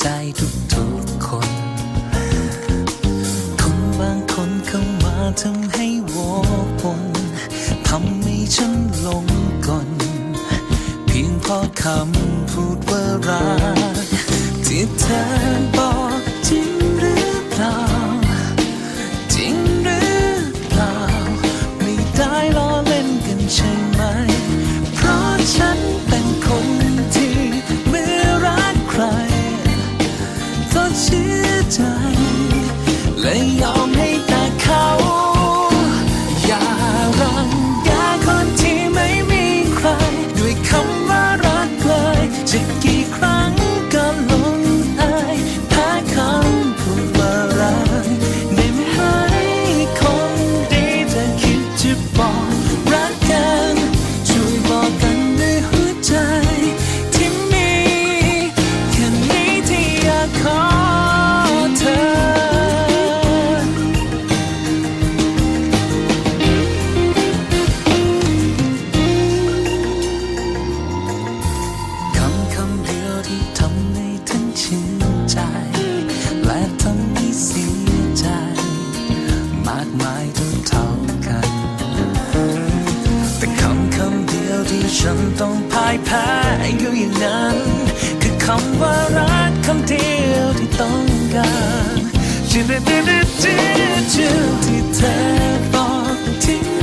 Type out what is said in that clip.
ใจทุกๆคน คนบางคนเข้ามาทำให้วอกวนทำให้ฉันหลงกลเพียงเพราะคำพูดว่ารักที่เธอ เสียใจและยอมายแพ้อยู่อย่างนั้น คือคำว่ารักคำเดียวที่ต้องการจิตเด็ดเด็ดที่เธอบอกทิ้ง